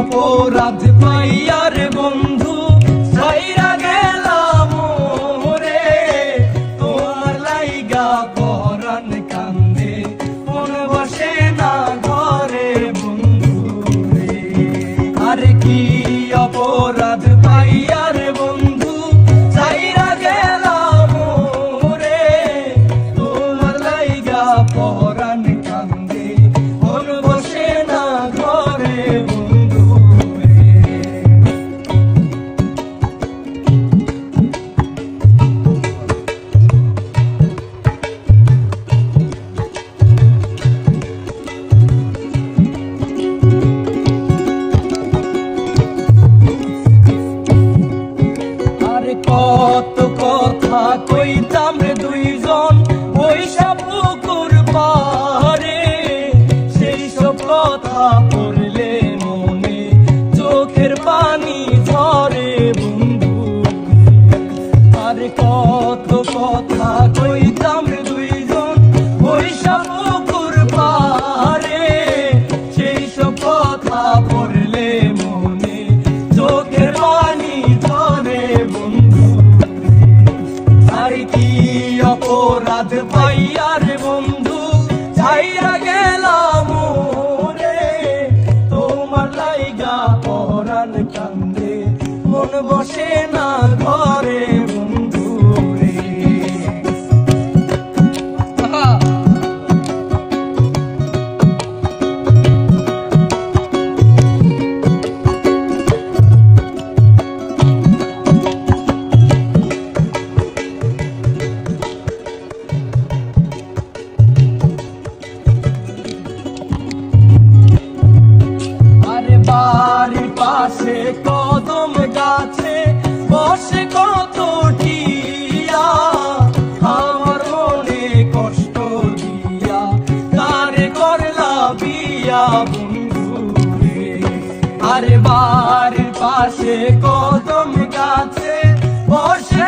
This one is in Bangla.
অপরাধ পাইয়ার বন্ধু? সাইরা গেলাম রে তোমার লাইগা পরান কান্দে। মন বসে না ঘরে বন্ধু রে। আরে কি অপরাধ পাইয়ার কত কথা কইতাম রে দুইজন পয়সা পুকুর পারে সেই সব কথা পড়লে মনে চোখের পানি ঝরে বন্ধু। আরে কত কথা কইতাম বসে না ঘরে বন্ধু বিয়া বন্ধুরে আরে বার পাশে কদম গাছে বসে